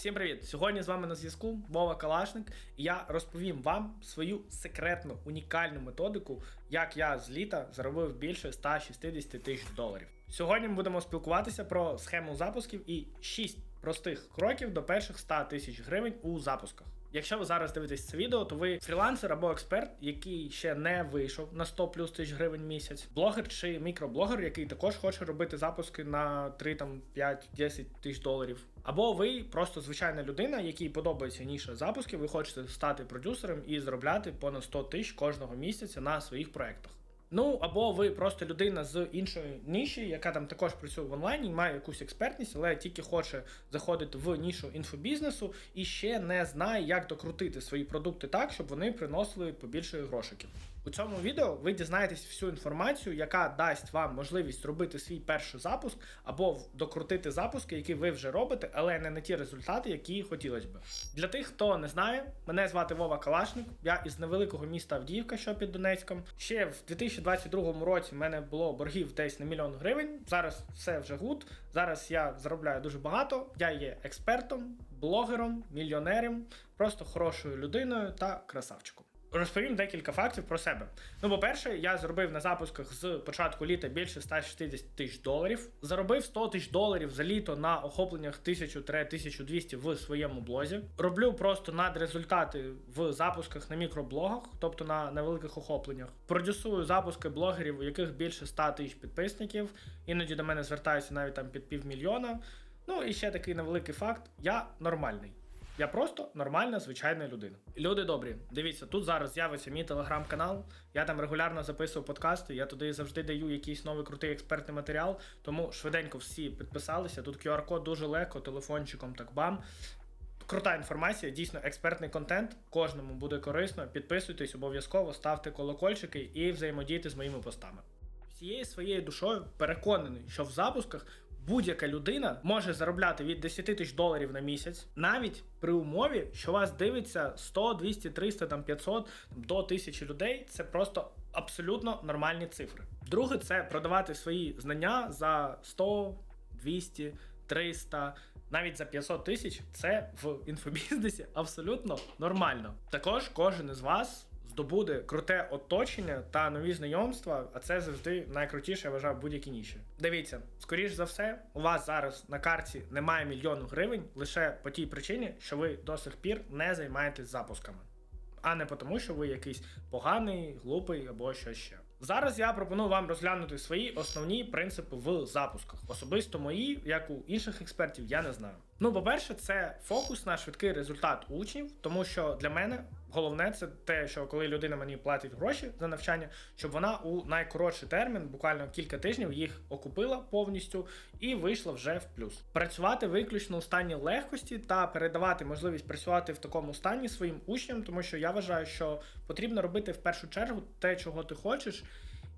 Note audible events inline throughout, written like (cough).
Всім привіт! Сьогодні з вами на зв'язку Вова Калашник, і я розповім вам свою секретну унікальну методику, як я з літа заробив більше 160 тисяч доларів. Сьогодні ми будемо спілкуватися про схему запусків і 6 простих кроків до перших 100 тисяч гривень у запусках. Якщо ви зараз дивитесь це відео, то ви фрілансер або експерт, який ще не вийшов на 100 плюс тисяч гривень місяць, блогер чи мікроблогер, який також хоче робити запуски на 3, там 5, 10 тисяч доларів. Або ви просто звичайна людина, якій подобається ніша запусків, ви хочете стати продюсером і заробляти понад 100 тисяч кожного місяця на своїх проектах. Ну, або ви просто людина з іншої ніші, яка там також працює в онлайні, має якусь експертність, але тільки хоче заходити в нішу інфобізнесу і ще не знає, як докрутити свої продукти так, щоб вони приносили побільше грошиків. У цьому відео ви дізнаєтесь всю інформацію, яка дасть вам можливість зробити свій перший запуск або докрутити запуски, які ви вже робите, але не на ті результати, які хотілося б. Для тих, хто не знає, мене звати Вова Калашник. Я із невеликого міста Авдіївка, що під Донецьком. Ще в 2022 році в мене було боргів десь на мільйон гривень. Зараз все вже гуд. Зараз я заробляю дуже багато. Я є експертом, блогером, мільйонером, просто хорошою людиною та красавчиком. Розповім декілька фактів про себе. Ну, по-перше, я зробив на запусках з початку літа більше 160 тисяч доларів. Заробив 100 тисяч доларів за літо на охопленнях 1000-1200 в своєму блозі. Роблю просто надрезультати в запусках на мікроблогах, тобто на невеликих охопленнях. Продюсую запуски блогерів, у яких більше 100 тисяч підписників. Іноді до мене звертаються навіть там під півмільйона. Ну і ще такий невеликий факт: я нормальний. Я просто нормальна, звичайна людина. Люди добрі, дивіться, тут зараз з'явиться мій телеграм-канал. Я там регулярно записую подкасти. Я туди завжди даю якийсь новий крутий експертний матеріал. Тому швиденько всі підписалися. Тут QR-код дуже легко, телефончиком так бам. Крута інформація, дійсно експертний контент. Кожному буде корисно. Підписуйтесь обов'язково, ставте колокольчики і взаємодійте з моїми постами. Всією своєю душою переконаний, що в запусках будь-яка людина може заробляти від 10 тисяч доларів на місяць, навіть при умові, що вас дивиться 100, 200, 300, там 500 до 1000 людей. Це просто абсолютно нормальні цифри. Друге, це продавати свої знання за 100, 200, 300, навіть за 500 тисяч. Це в інфобізнесі абсолютно нормально. Також кожен із вас здобуде круте оточення та нові знайомства, а це завжди найкрутіше, я вважаю, будь-якій ніші. Дивіться, скоріш за все, у вас зараз на карті немає мільйону гривень лише по тій причині, що ви до сих пір не займаєтесь запусками. А не тому, що ви якийсь поганий, глупий або що ще. Зараз я пропоную вам розглянути свої основні принципи в запусках. Особисто мої, як у інших експертів, я не знаю. Ну, по-перше, це фокус на швидкий результат учнів, тому що для мене головне це те, що коли людина мені платить гроші за навчання, щоб вона у найкоротший термін, буквально кілька тижнів, їх окупила повністю і вийшла вже в плюс. Працювати виключно у стані легкості та передавати можливість працювати в такому стані своїм учням, тому що я вважаю, що потрібно робити в першу чергу те, чого ти хочеш,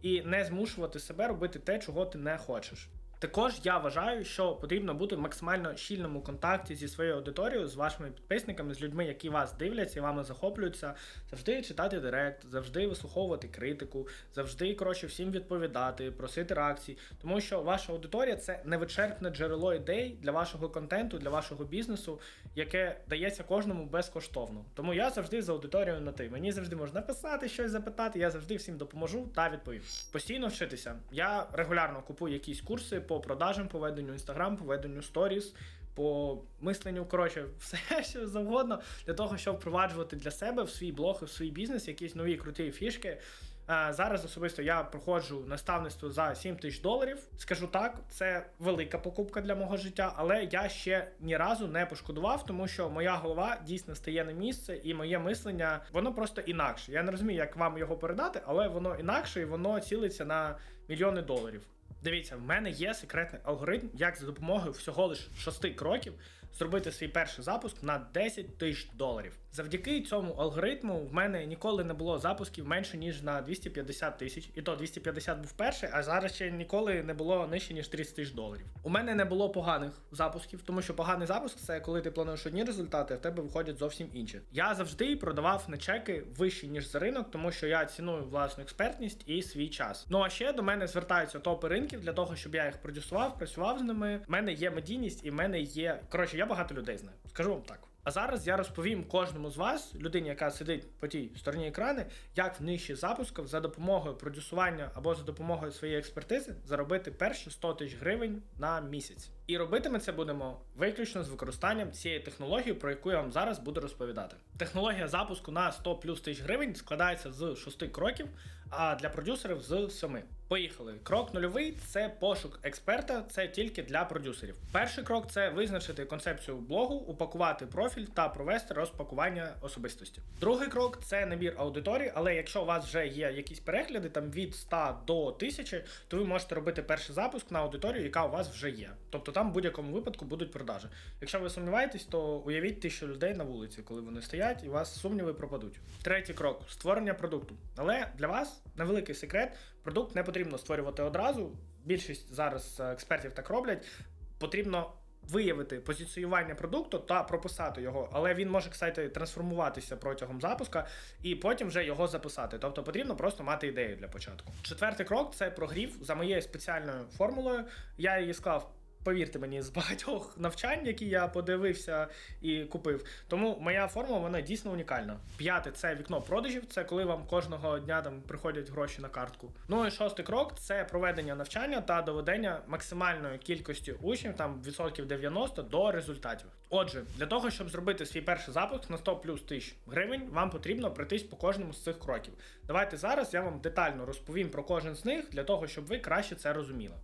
і не змушувати себе робити те, чого ти не хочеш. Також я вважаю, що потрібно бути в максимально щільному контакті зі своєю аудиторією, з вашими підписниками, з людьми, які вас дивляться і вами захоплюються, завжди читати директ, завжди вислуховувати критику, завжди коротше всім відповідати, просити реакцій, тому що ваша аудиторія це невичерпне джерело ідей для вашого контенту, для вашого бізнесу, яке дається кожному безкоштовно. Тому я завжди з аудиторією на ти. Мені завжди можна написати щось запитати, я завжди всім допоможу та відповім. Постійно вчитися. Я регулярно купую якісь курси по продажам, по веденню інстаграм, по веденню сторіс. По мисленню, коротше, (laughs) все що завгодно для того, щоб впроваджувати для себе в свій блог, в свій бізнес якісь нові круті фішки. А, зараз особисто я проходжу наставництво за 7 тисяч доларів. Скажу так, це велика покупка для мого життя, але я ще ні разу не пошкодував, тому що моя голова дійсно стає на місце, і моє мислення воно просто інакше. Я не розумію, як вам його передати, але воно інакше і воно цілиться на мільйони доларів. Дивіться, в мене є секретний алгоритм, як за допомогою всього лиш шести кроків зробити свій перший запуск на 10 тисяч доларів. Завдяки цьому алгоритму в мене ніколи не було запусків менше ніж на 250 тисяч. І то 250 був перший, а зараз ще ніколи не було нижче ніж 30 тисяч доларів. У мене не було поганих запусків, тому що поганий запуск це коли ти плануєш одні результати, а в тебе виходять зовсім інші. Я завжди продавав на чеки вищі ніж за ринок, тому що я ціную власну експертність і свій час. Ну а ще до мене звертаються топи ринків для того, щоб я їх продюсував, працював з ними. У мене є медійність і в мене є. Коротше, я багато людей знаю. Скажу вам так. А зараз я розповім кожному з вас, людині, яка сидить по тій стороні екрани, як в нижчі запусків за допомогою продюсування або за допомогою своєї експертизи заробити перші 100 тисяч гривень на місяць. І робити ми це будемо виключно з використанням цієї технології, про яку я вам зараз буду розповідати. Технологія запуску на 100 плюс тисяч гривень складається з 6 кроків, а для продюсерів з 7. Поїхали. Крок нульовий це пошук експерта, це тільки для продюсерів. Перший крок це визначити концепцію блогу, упакувати профіль та провести розпакування особистості. Другий крок це набір аудиторії, але якщо у вас вже є якісь перегляди, там від 100 до 1000, то ви можете робити перший запуск на аудиторію, яка у вас вже є. Тобто там в будь-якому випадку будуть продажі. Якщо ви сумніваєтесь, то уявіть тисячу людей на вулиці, коли вони стоять, і у вас сумніви пропадуть. Третій крок створення продукту. Але для вас невеликий секрет. Продукт не потрібно створювати одразу. Більшість зараз е, експертів так роблять. Потрібно виявити позиціювання продукту та прописати його, але він може, кстати, трансформуватися протягом запуска і потім вже його записати. Тобто потрібно просто мати ідею для початку. Четвертий крок це прогрів за моєю спеціальною формулою. Я її склав. Повірте мені, з багатьох навчань, які я подивився і купив. Тому моя формула вона дійсно унікальна. П'яте це вікно продажів. Це коли вам кожного дня там приходять гроші на картку. Ну і шостий крок це проведення навчання та доведення максимальної кількості учнів, там відсотків 90 до результатів. Отже, для того, щоб зробити свій перший запуск на 100 плюс тисяч гривень, вам потрібно пройтись по кожному з цих кроків. Давайте зараз я вам детально розповім про кожен з них для того, щоб ви краще це розуміли.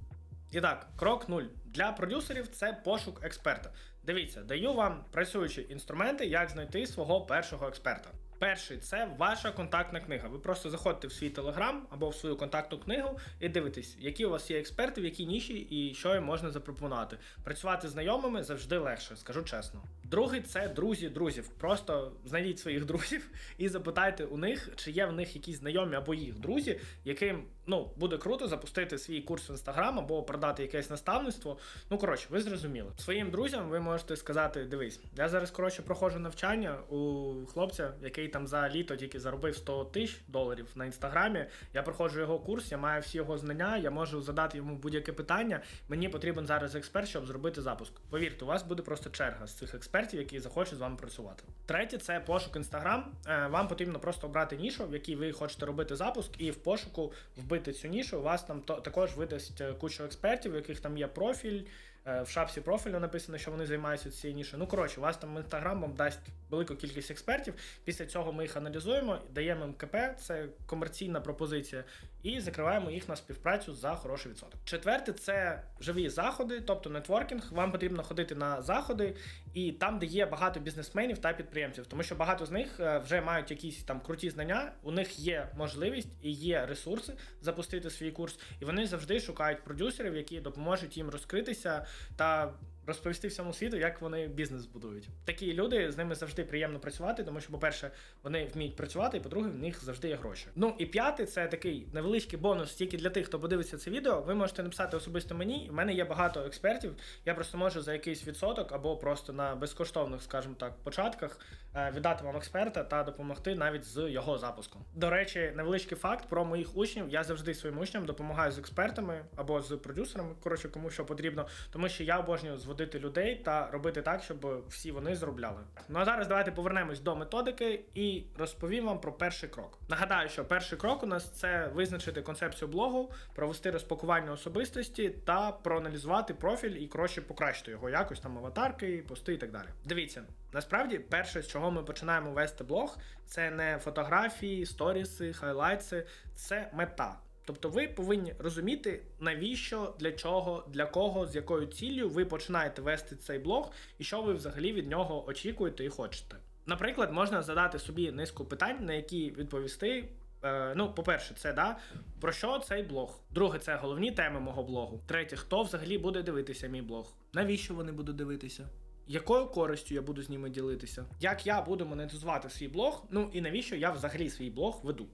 І так, крок 0. Для продюсерів це пошук експерта. Дивіться, даю вам працюючі інструменти, як знайти свого першого експерта. Перший це ваша контактна книга. Ви просто заходите в свій телеграм або в свою контактну книгу і дивитесь, які у вас є експерти, в якій ніші і що їм можна запропонувати. Працювати з знайомими завжди легше, скажу чесно. Другий це друзі друзів. Просто знайдіть своїх друзів і запитайте у них, чи є в них якісь знайомі або їх друзі, яким ну буде круто запустити свій курс в інстаграм або продати якесь наставництво. Ну коротше, ви зрозуміли. Своїм друзям ви можете сказати: дивись, я зараз коротше проходжу навчання у хлопця, який там за літо тільки заробив 100 тисяч доларів на інстаграмі. Я проходжу його курс, я маю всі його знання, я можу задати йому будь-яке питання. Мені потрібен зараз експерт, щоб зробити запуск. Повірте, у вас буде просто черга з цих експертів, які захочуть з вами працювати. Третє це пошук інстаграм. Вам потрібно просто обрати нішу, в якій ви хочете робити запуск, і в пошуку вбити цю нішу. У вас там також видасть е, кучу експертів, у яких там є профіль. Е, В шапці профілю написано, що вони займаються цією нішою. Ну коротше, у вас там інстаграм вам дасть велику кількість експертів. Після цього ми їх аналізуємо, даємо їм КП, це комерційна пропозиція, і закриваємо їх на співпрацю за хороший відсоток. Четверте це живі заходи, тобто нетворкінг. Вам потрібно ходити на заходи і там, де є багато бізнесменів та підприємців, тому що багато з них е, вже мають якісь там круті знання. У них є можливість і є ресурси запустити свій курс, і вони завжди шукають продюсерів, які допоможуть їм розкритися та розповісти всьому світу, як вони бізнес будують. Такі люди з ними завжди приємно працювати, тому що, по-перше, вони вміють працювати, і по-друге, в них завжди є гроші. Ну і п'яте, це такий невеличкий бонус тільки для тих, хто подивиться це відео. Ви можете написати особисто мені. У мене є багато експертів. Я просто можу за якийсь відсоток або просто на безкоштовних, скажімо так, початках е, віддати вам експерта та допомогти навіть з його запуском. До речі, невеличкий факт про моїх учнів. Я завжди своїм учням допомагаю з експертами або з продюсерами. Коротше, кому що потрібно, тому що я обожнюю зводити людей та робити так, щоб всі вони зробляли. Ну а зараз давайте повернемось до методики і розповім вам про перший крок. Нагадаю, що перший крок у нас це визначити концепцію блогу, провести розпакування особистості та проаналізувати профіль і коротше покращити його якось там аватарки, пости і так далі. Дивіться, насправді, перше, з чого ми починаємо вести блог, це не фотографії, сторіси, хайлайтси, це мета. Тобто ви повинні розуміти, навіщо, для чого, для кого, з якою ціллю ви починаєте вести цей блог і що ви взагалі від нього очікуєте і хочете. Наприклад, можна задати собі низку питань, на які відповісти. Е, ну, по-перше, це да, про що цей блог. Друге, це головні теми мого блогу. Третє, хто взагалі буде дивитися мій блог? Навіщо вони будуть дивитися? Якою користю я буду з ними ділитися? Як я буду монетизувати свій блог? Ну і навіщо я взагалі свій блог веду?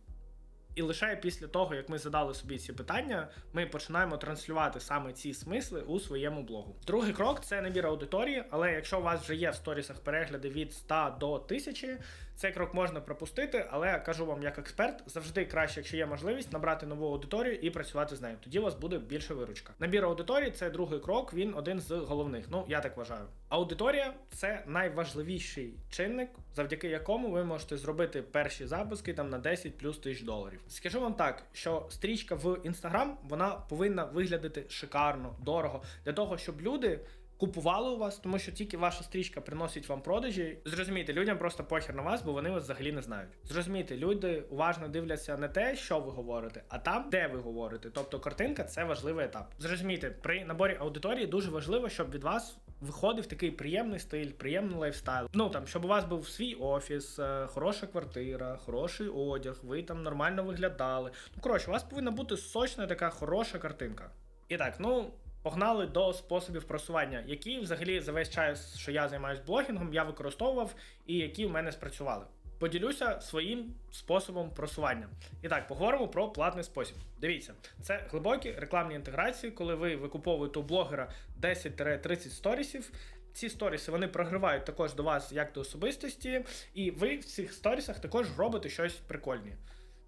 І лише після того, як ми задали собі ці питання, ми починаємо транслювати саме ці смисли у своєму блогу. Другий крок це набір аудиторії, але якщо у вас вже є в сторісах перегляди від 100 до 1000, Цей крок можна пропустити, але кажу вам як експерт, завжди краще, якщо є можливість, набрати нову аудиторію і працювати з нею. Тоді у вас буде більше виручка. Набір аудиторії це другий крок. Він один з головних. Ну я так вважаю. Аудиторія це найважливіший чинник, завдяки якому ви можете зробити перші запуски там на 10 плюс тисяч доларів. Скажу вам так, що стрічка в Instagram вона повинна виглядати шикарно, дорого для того, щоб люди. Купували у вас, тому що тільки ваша стрічка приносить вам продажі. Зрозумійте, людям просто похер на вас, бо вони вас взагалі не знають. Зрозумійте, люди уважно дивляться не те, що ви говорите, а там, де ви говорите. Тобто картинка це важливий етап. Зрозумійте, при наборі аудиторії дуже важливо, щоб від вас виходив такий приємний стиль, приємний лайфстайл. Ну там, щоб у вас був свій офіс, е, хороша квартира, хороший одяг, ви там нормально виглядали. Ну коротше, у вас повинна бути сочна така хороша картинка. І так, ну. Погнали до способів просування, які взагалі за весь час, що я займаюся блогінгом, я використовував і які в мене спрацювали. Поділюся своїм способом просування. І так, поговоримо про платний спосіб. Дивіться, це глибокі рекламні інтеграції, коли ви викуповуєте у блогера 10-30 сторісів. Ці сторіси вони прогривають також до вас як до особистості, і ви в цих сторісах також робите щось прикольне.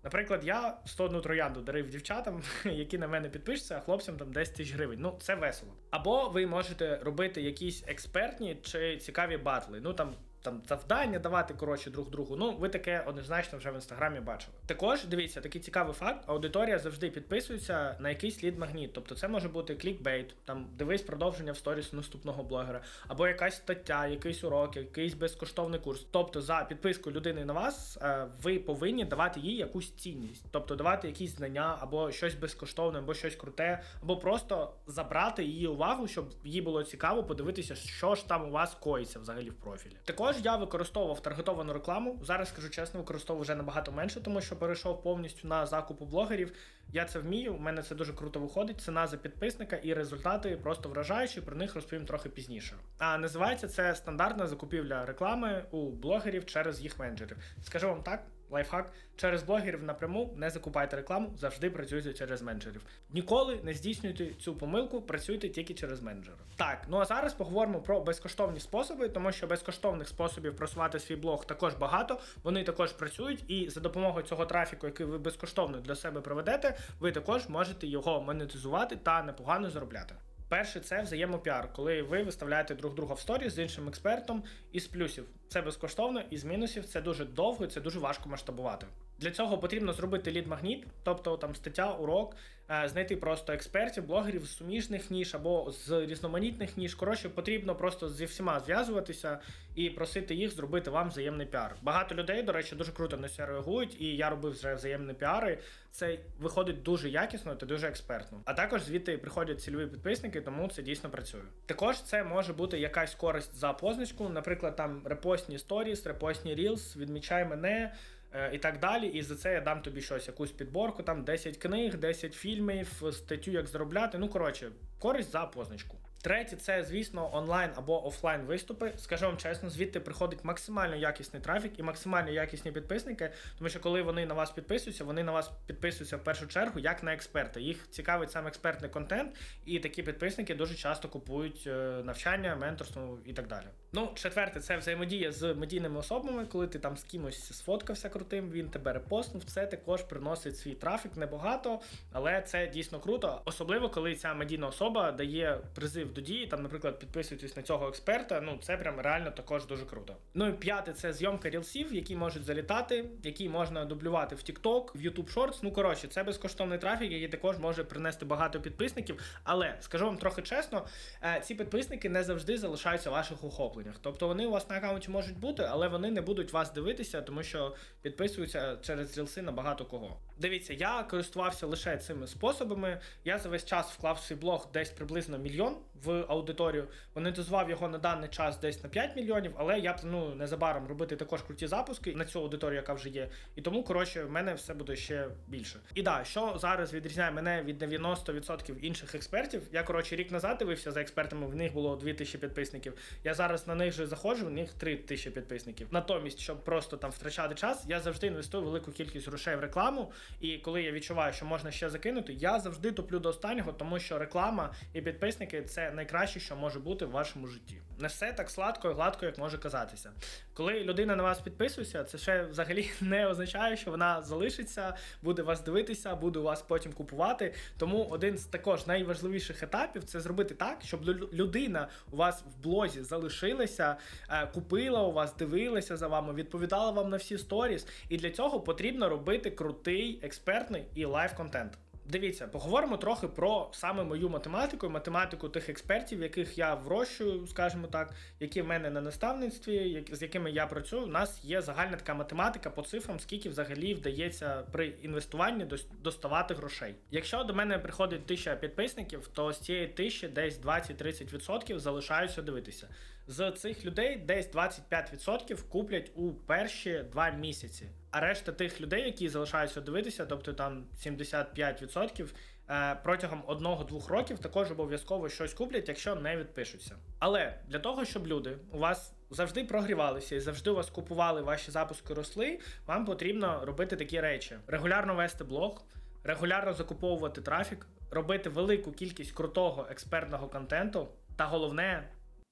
Наприклад, я 101 троянду дарив дівчатам, (laughs) які на мене підпишуться, а хлопцям там 10 тисяч гривень. Ну, це весело. Або ви можете робити якісь експертні чи цікаві батли. Ну там. Там завдання давати коротше друг другу. Ну, ви таке однозначно вже в інстаграмі бачили. Також дивіться, такий цікавий факт: аудиторія завжди підписується на якийсь лід магніт. Тобто це може бути клікбейт, там дивись продовження в сторіс наступного блогера, або якась стаття, якийсь урок, якийсь безкоштовний курс. Тобто, за підписку людини на вас е, ви повинні давати їй якусь цінність, тобто давати якісь знання, або щось безкоштовне, або щось круте, або просто забрати її увагу, щоб їй було цікаво подивитися, що ж там у вас коїться взагалі в профілі. Також я використовував таргетовану рекламу. Зараз скажу чесно, використовую вже набагато менше, тому що перейшов повністю на закупу блогерів. Я це вмію. У мене це дуже круто виходить. Ціна за підписника і результати просто вражаючі. Про них розповім трохи пізніше. А називається це стандартна закупівля реклами у блогерів через їх менеджерів. Скажу вам так. Лайфхак через блогерів напряму не закупайте рекламу, завжди працюйте через менеджерів. Ніколи не здійснюйте цю помилку, працюйте тільки через менеджера. Так, ну а зараз поговоримо про безкоштовні способи, тому що безкоштовних способів просувати свій блог також багато. Вони також працюють, і за допомогою цього трафіку, який ви безкоштовно для себе проведете, ви також можете його монетизувати та непогано заробляти. Перше це взаємопіар, коли ви виставляєте друг друга в сторі з іншим експертом із плюсів. Це безкоштовно, із мінусів це дуже довго, це дуже важко масштабувати. Для цього потрібно зробити лід-магніт, тобто там стаття, урок, е, знайти просто експертів, блогерів з суміжних ніж або з різноманітних ніж. Коротше, потрібно просто зі всіма зв'язуватися і просити їх зробити вам взаємний піар. Багато людей, до речі, дуже круто на це реагують, і я робив вже взаємні піари. Це виходить дуже якісно та дуже експертно. А також звідти приходять цільові підписники, тому це дійсно працює. Також це може бути якась користь за позначку, наприклад, там репостні сторіс, репостні рілс, відмічай мене. Е, І так далі, і за це я дам тобі щось, якусь підборку, там 10 книг, 10 фільмів, статтю, як заробляти. Ну коротше, користь за позначку. Третє, це, звісно, онлайн або офлайн виступи. Скажу вам чесно, звідти приходить максимально якісний трафік і максимально якісні підписники, тому що коли вони на вас підписуються, вони на вас підписуються в першу чергу як на експерта. Їх цікавить сам експертний контент, і такі підписники дуже часто купують е, навчання, менторство і так далі. Ну, четверте, це взаємодія з медійними особами, коли ти там з кимось сфоткався крутим, він тебе репостнув. Це також приносить свій трафік небагато, але це дійсно круто, особливо коли ця медійна особа дає призив до дії. Там, наприклад, підписуйтесь на цього експерта. Ну це прям реально також дуже круто. Ну і п'яте, це зйомка рілсів, які можуть залітати, які можна дублювати в TikTok, в YouTube Shorts. Ну коротше, це безкоштовний трафік, який також може принести багато підписників. Але скажу вам трохи чесно, е, ці підписники не завжди залишаються ваших охопленнях. Тобто вони у вас на аккаунті можуть бути, але вони не будуть вас дивитися, тому що підписуються через рілси на багато кого. Дивіться, я користувався лише цими способами. Я за весь час вклав в свій блог десь приблизно мільйон в аудиторію. Монетизував його на даний час десь на 5 мільйонів, але я планую незабаром робити також круті запуски на цю аудиторію, яка вже є. І тому, коротше, в мене все буде ще більше. І да, що зараз відрізняє мене від 90% інших експертів. Я коротше рік назад дивився за експертами. В них було 2000 підписників. Я зараз на них же заходжу, в них 3000 підписників. Натомість, щоб просто там втрачати час, я завжди інвестую велику кількість грошей в рекламу. І коли я відчуваю, що можна ще закинути, я завжди топлю до останнього, тому що реклама і підписники це найкраще, що може бути в вашому житті. Не все так сладко і гладко, як може казатися. Коли людина на вас підписується, це ще взагалі (laughs) не означає, що вона залишиться, буде вас дивитися, буде у вас потім купувати. Тому один з також найважливіших етапів це зробити так, щоб лю- людина у вас в блозі залишилася, е, купила у вас, дивилася за вами, відповідала вам на всі сторіс. І для цього потрібно робити крутий, експертний і лайв контент. Дивіться, поговоримо трохи про саме мою математику, математику тих експертів, яких я врощую, скажімо так, які в мене на наставництві, як- з якими я працюю. У нас є загальна така математика по цифрам, скільки взагалі вдається при інвестуванні дос- доставати грошей. Якщо до мене приходить тисяча підписників, то з цієї тисячі десь 20-30% залишаються дивитися. З цих людей десь 25% куплять у перші два місяці. А решта тих людей, які залишаються дивитися, тобто там 75%, е, протягом одного-двох років також обов'язково щось куплять, якщо не відпишуться. Але для того, щоб люди у вас завжди прогрівалися і завжди у вас купували ваші запуски росли, вам потрібно робити такі речі: регулярно вести блог, регулярно закуповувати трафік, робити велику кількість крутого експертного контенту, та головне.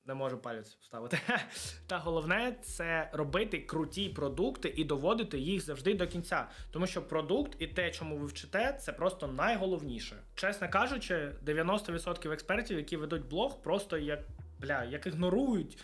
Не можу палець вставити. (laughs) Та головне це робити круті продукти і доводити їх завжди до кінця. Тому що продукт і те, чому ви вчите, це просто найголовніше. Чесно кажучи, 90% експертів, які ведуть блог, просто як бля, як ігнорують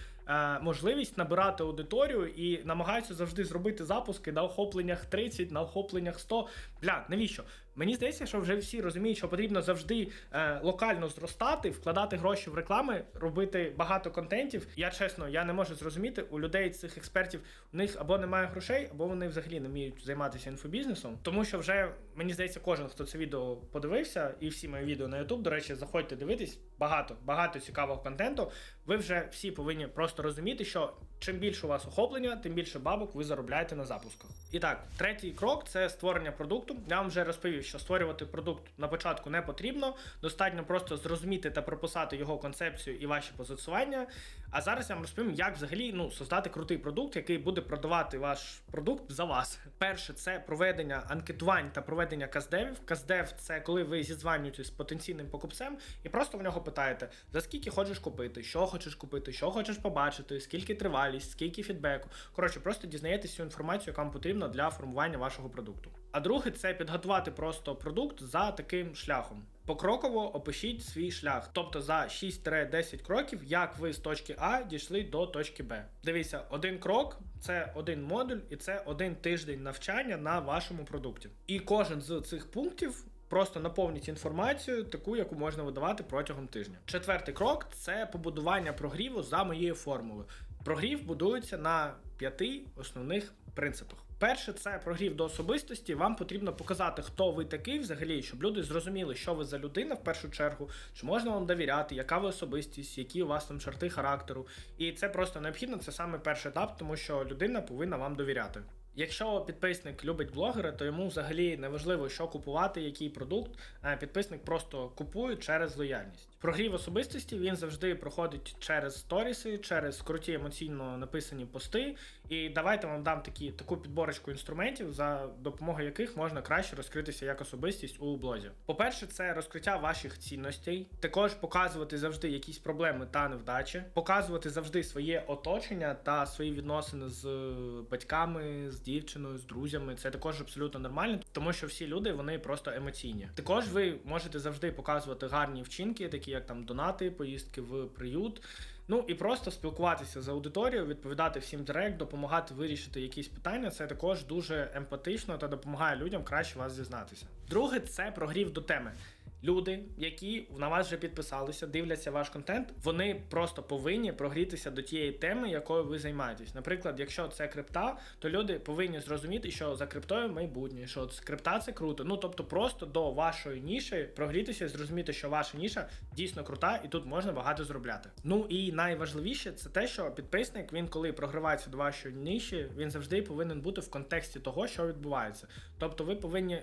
можливість набирати аудиторію і намагаються завжди зробити запуски на охопленнях 30, на охопленнях 100. Бля, навіщо? Мені здається, що вже всі розуміють, що потрібно завжди е, локально зростати, вкладати гроші в реклами, робити багато контентів. Я чесно, я не можу зрозуміти у людей цих експертів. У них або немає грошей, або вони взагалі не вміють займатися інфобізнесом. Тому що вже мені здається, кожен, хто це відео подивився, і всі мої відео на YouTube, до речі, заходьте дивитись. Багато, багато цікавого контенту. Ви вже всі повинні просто розуміти, що чим більше у вас охоплення, тим більше бабок ви заробляєте на запусках. І так, третій крок це створення продукту. Я вам вже розповів, що створювати продукт на початку не потрібно. Достатньо просто зрозуміти та прописати його концепцію і ваші позиціювання. А зараз я вам розповім, як взагалі ну создати крутий продукт, який буде продавати ваш продукт за вас. Перше, це проведення анкетувань та проведення каздевів. Каздев це коли ви зізванюєтесь з потенційним покупцем і просто в нього питаєте, за скільки хочеш купити, що хочеш купити, що хочеш побачити, скільки тривалість, скільки фідбеку. Коротше, просто дізнаєтесь всю інформацію, яка вам потрібна для формування вашого продукту. А друге, це підготувати просто продукт за таким шляхом. Покроково опишіть свій шлях, тобто за 6-10 кроків, як ви з точки А дійшли до точки Б. Дивіться, один крок це один модуль, і це один тиждень навчання на вашому продукті. І кожен з цих пунктів. Просто наповніть інформацію, таку, яку можна видавати протягом тижня. Четвертий крок це побудування прогріву за моєю формулою. Прогрів будується на п'яти основних принципах. Перше, це прогрів до особистості. Вам потрібно показати, хто ви такий взагалі, щоб люди зрозуміли, що ви за людина в першу чергу, чи можна вам довіряти, яка ви особистість, які у вас там чорти характеру. І це просто необхідно. Це саме перший етап, тому що людина повинна вам довіряти. Якщо підписник любить блогера, то йому взагалі не важливо, що купувати, який продукт. Е, Підписник просто купує через лояльність. Прогрів особистості він завжди проходить через сторіси, через круті емоційно написані пости. І давайте вам дам такі таку підборочку інструментів, за допомогою яких можна краще розкритися як особистість у блозі. По-перше, це розкриття ваших цінностей, також показувати завжди якісь проблеми та невдачі, показувати завжди своє оточення та свої відносини з батьками, з дівчиною, з друзями. Це також абсолютно нормально, тому що всі люди вони просто емоційні. Також ви можете завжди показувати гарні вчинки, такі як там донати, поїздки в приют. Ну і просто спілкуватися з аудиторією, відповідати всім директ, допомагати вирішити якісь питання. Це також дуже емпатично та допомагає людям краще вас зізнатися. Друге, це прогрів до теми. Люди, які на вас вже підписалися, дивляться ваш контент, вони просто повинні прогрітися до тієї теми, якою ви займаєтесь. Наприклад, якщо це крипта, то люди повинні зрозуміти, що за криптою майбутнє, що крипта це круто. Ну тобто, просто до вашої ніші прогрітися, і зрозуміти, що ваша ніша дійсно крута, і тут можна багато зробляти. Ну і найважливіше це те, що підписник він, коли прогривається до вашої ніші, він завжди повинен бути в контексті того, що відбувається. Тобто, ви повинні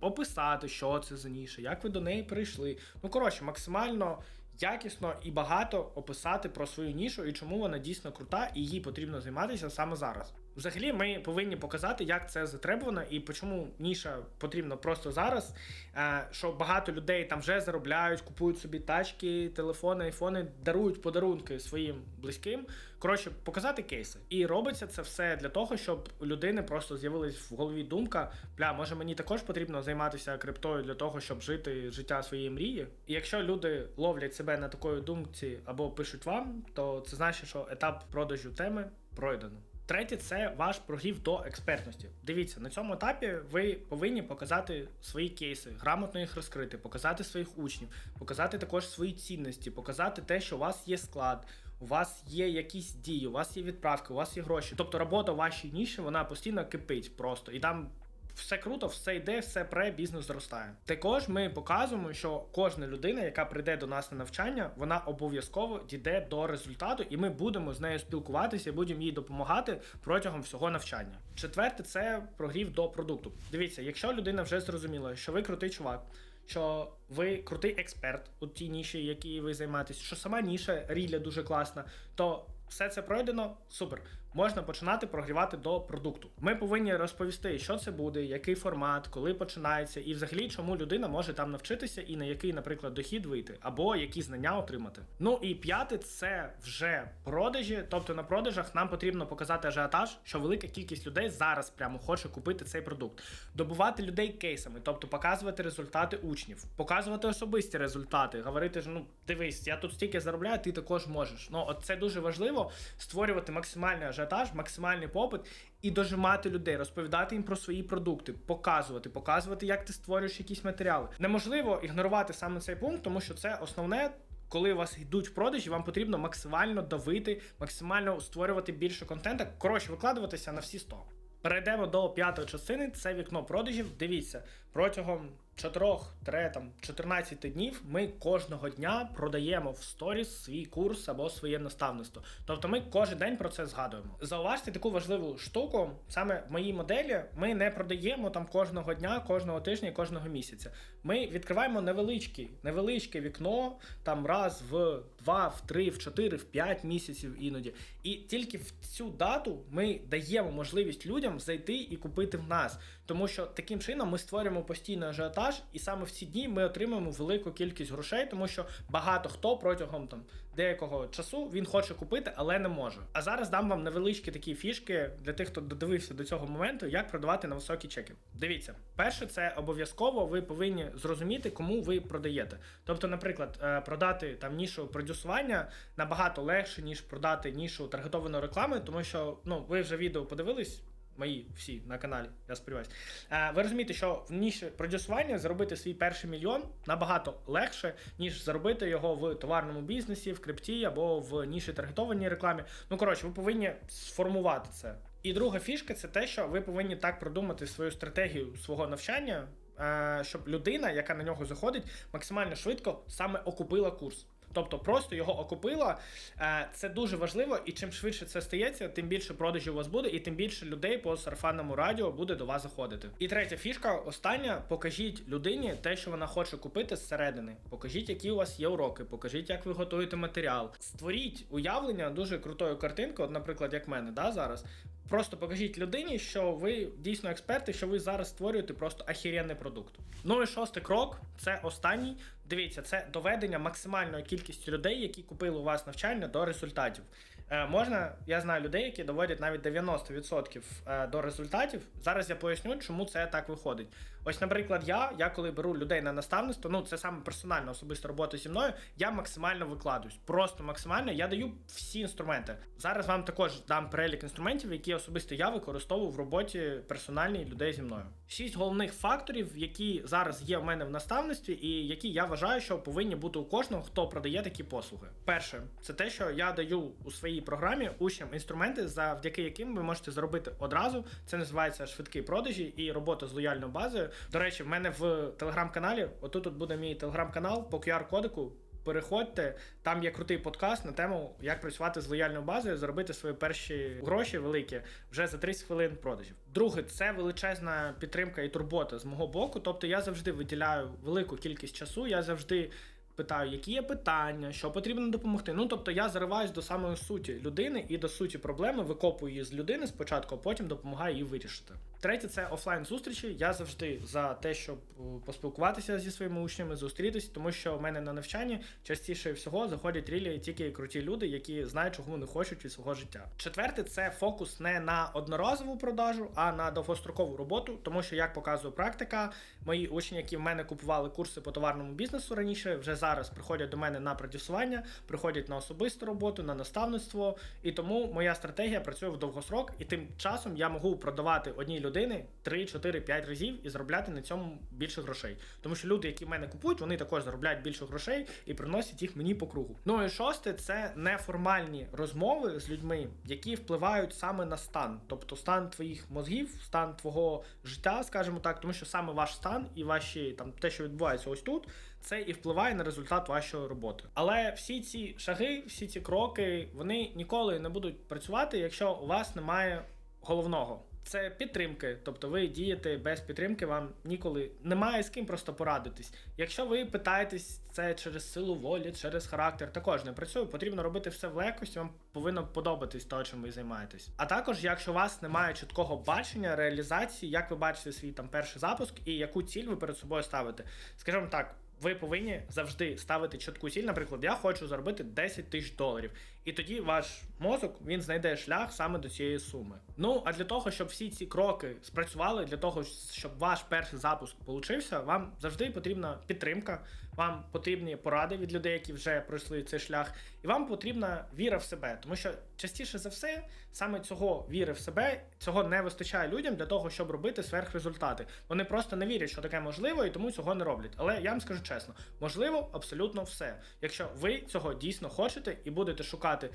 описати, що це за ніша, як ви до неї прийшли. Ну, коротше, максимально якісно і багато описати про свою нішу і чому вона дійсно крута, і їй потрібно займатися саме зараз. Взагалі, ми повинні показати, як це затребувано і чому ніша потрібна просто зараз. Е, Що багато людей там вже заробляють, купують собі тачки, телефони, айфони, дарують подарунки своїм близьким. Коротше, показати кейси. І робиться це все для того, щоб у людини просто з'явилась в голові думка: бля, може мені також потрібно займатися криптою для того, щоб жити життя своєї мрії. І якщо люди ловлять себе на такої думці або пишуть вам, то це значить, що етап продажу теми пройдено. Третє це ваш прогрів до експертності. Дивіться, на цьому етапі ви повинні показати свої кейси, грамотно їх розкрити, показати своїх учнів, показати також свої цінності, показати те, що у вас є склад, у вас є якісь дії, у вас є відправки, у вас є гроші. Тобто робота в вашій ніші вона постійно кипить просто і там. Все круто, все йде, все пре, бізнес зростає. Також ми показуємо, що кожна людина, яка прийде до нас на навчання, вона обов'язково дійде до результату, і ми будемо з нею спілкуватися, будемо їй допомагати протягом всього навчання. Четверте це прогрів до продукту. Дивіться, якщо людина вже зрозуміла, що ви крутий чувак, що ви крутий експерт у тій ніші, якій ви займаєтесь, що сама ніша ріля дуже класна, то все це пройдено супер. Можна починати прогрівати до продукту. Ми повинні розповісти, що це буде, який формат, коли починається, і взагалі чому людина може там навчитися і на який, наприклад, дохід вийти, або які знання отримати. Ну і п'яте це вже продажі. Тобто на продажах нам потрібно показати ажіотаж, що велика кількість людей зараз прямо хоче купити цей продукт, добувати людей кейсами, тобто показувати результати учнів, показувати особисті результати, говорити ж, ну дивись, я тут стільки заробляю, ти також можеш. Ну от це дуже важливо створювати максимальний ажіотаж, максимальний попит і дожимати людей, розповідати їм про свої продукти, показувати, показувати, як ти створюєш якісь матеріали. Неможливо ігнорувати саме цей пункт, тому що це основне. Коли у вас йдуть продажі, вам потрібно максимально давити, максимально створювати більше контенту. Коротше, викладуватися на всі 100. Перейдемо до п'ятої частини. Це вікно продажів. Дивіться, протягом 4-14 днів ми кожного дня продаємо в сторіс свій курс або своє наставництво. Тобто ми кожен день про це згадуємо. Зауважте таку важливу штуку. Саме в моїй моделі ми не продаємо там кожного дня, кожного тижня, кожного місяця. Ми відкриваємо невеличкі, невеличке вікно, там раз в два, в три, в чотири, в п'ять місяців іноді. І тільки в цю дату ми даємо можливість людям зайти і купити в нас. Тому що таким чином ми створюємо постійний ажіотаж, і саме в ці дні ми отримуємо велику кількість грошей, тому що багато хто протягом там деякого часу він хоче купити, але не може. А зараз дам вам невеличкі такі фішки для тих, хто додивився до цього моменту, як продавати на високі чеки. Дивіться, перше, це обов'язково ви повинні зрозуміти, кому ви продаєте. Тобто, наприклад, е, продати там нішу продюсування набагато легше, ніж продати нішу таргетованої реклами, тому що ну ви вже відео подивились. Мої всі на каналі, я сподіваюся. Е, ви розумієте, що в ніші продюсування заробити свій перший мільйон набагато легше, ніж заробити його в товарному бізнесі, в крипті або в ніші таргетованій рекламі. Ну коротше, ви повинні сформувати це. І друга фішка це те, що ви повинні так продумати свою стратегію свого навчання, е, щоб людина, яка на нього заходить, максимально швидко саме окупила курс. Тобто просто його окупила. Е, Це дуже важливо, і чим швидше це стається, тим більше продажів у вас буде, і тим більше людей по сарафанному радіо буде до вас заходити. І третя фішка, остання, покажіть людині те, що вона хоче купити зсередини. Покажіть, які у вас є уроки, покажіть, як ви готуєте матеріал. Створіть уявлення дуже крутою картинкою, от, наприклад, як в мене, да, зараз. Просто покажіть людині, що ви дійсно експерти, що ви зараз створюєте просто ахіренний продукт. Ну і шостий крок це останній. Дивіться, це доведення максимальної кількості людей, які купили у вас навчання до результатів. Е, можна, я знаю людей, які доводять навіть 90% е, до результатів. Зараз я поясню, чому це так виходить. Ось, наприклад, я, я коли беру людей на наставництво, ну це саме персональна особиста робота зі мною, я максимально викладуюсь. Просто максимально я даю всі інструменти. Зараз вам також дам перелік інструментів, які особисто я використовую в роботі персональній людей зі мною. Шість головних факторів, які зараз є в мене в наставництві, і які я вважаю, що повинні бути у кожного, хто продає такі послуги. Перше, це те, що я даю у своїй програмі учням інструменти, завдяки яким ви можете заробити одразу. Це називається швидкі продажі і робота з лояльною базою. До речі, в мене в телеграм-каналі, отут тут буде мій телеграм-канал по QR-кодику. Переходьте, там є крутий подкаст на тему, як працювати з лояльною базою, заробити свої перші гроші великі вже за 30 хвилин продажів. Друге, це величезна підтримка і турбота з мого боку. Тобто я завжди виділяю велику кількість часу, я завжди питаю, які є питання, що потрібно допомогти. Ну тобто я зариваюсь до самої суті людини і до суті проблеми, викопую її з людини спочатку, а потім допомагаю її вирішити. Третє це офлайн зустрічі. Я завжди за те, щоб е, поспілкуватися зі своїми учнями, зустрітись, тому що в мене на навчанні частіше всього заходять рілі тільки круті люди, які знають, чого вони хочуть від свого життя. Четверте це фокус не на одноразову продажу, а на довгострокову роботу, тому що як показує практика, мої учні, які в мене купували курси по товарному бізнесу раніше, вже зараз приходять до мене на продюсування, приходять на особисту роботу, на наставництво. І тому моя стратегія працює в довгосрок, і тим часом я можу продавати одній людини 3, 4, 5 разів і заробляти на цьому більше грошей. Тому що люди, які в мене купують, вони також заробляють більше грошей і приносять їх мені по кругу. Ну і шосте це неформальні розмови з людьми, які впливають саме на стан, тобто стан твоїх мозгів, стан твого життя, скажімо так, тому що саме ваш стан і ваші там те, що відбувається ось тут, це і впливає на результат вашої роботи. Але всі ці шаги, всі ці кроки, вони ніколи не будуть працювати, якщо у вас немає головного. Це підтримки, тобто ви дієте без підтримки, вам ніколи немає з ким просто порадитись. Якщо ви питаєтесь це через силу волі, через характер, також не працює. Потрібно робити все в легкості, вам повинно подобатись то, чим ви займаєтесь. А також, якщо у вас немає чіткого бачення, реалізації, як ви бачите свій там перший запуск і яку ціль ви перед собою ставите, скажімо так. Ви повинні завжди ставити чітку ціль. Наприклад, я хочу заробити 10 тисяч доларів, і тоді ваш мозок він знайде шлях саме до цієї суми. Ну а для того, щоб всі ці кроки спрацювали, для того, щоб ваш перший запуск получився, вам завжди потрібна підтримка. Вам потрібні поради від людей, які вже пройшли цей шлях, і вам потрібна віра в себе, тому що частіше за все саме цього віри в себе цього не вистачає людям для того, щоб робити сверхрезультати. Вони просто не вірять, що таке можливо, і тому цього не роблять. Але я вам скажу чесно, можливо абсолютно все, якщо ви цього дійсно хочете і будете шукати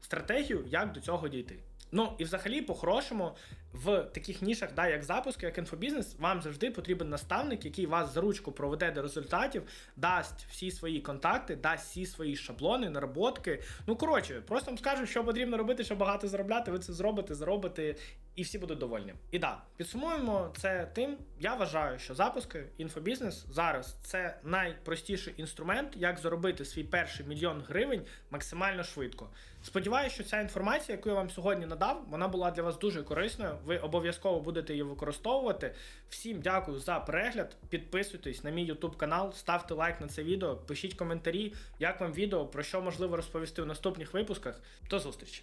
стратегію, як до цього дійти. Ну і взагалі, по-хорошому, в таких нішах, да, як запуск, як інфобізнес, вам завжди потрібен наставник, який вас за ручку проведе до результатів, дасть всі свої контакти, дасть всі свої шаблони, наработки. Ну коротше, просто вам скажу, що потрібно робити, щоб багато заробляти. Ви це зробите, заробите, і всі будуть довольні. І да, підсумуємо це тим. Я вважаю, що запуски інфобізнес зараз це найпростіший інструмент, як заробити свій перший мільйон гривень максимально швидко. Сподіваюся, що ця інформація, яку я вам сьогодні надав, вона була для вас дуже корисною. Ви обов'язково будете її використовувати. Всім дякую за перегляд. Підписуйтесь на мій YouTube канал, ставте лайк на це відео, пишіть коментарі, як вам відео, про що можливо розповісти в наступних випусках. До зустрічі!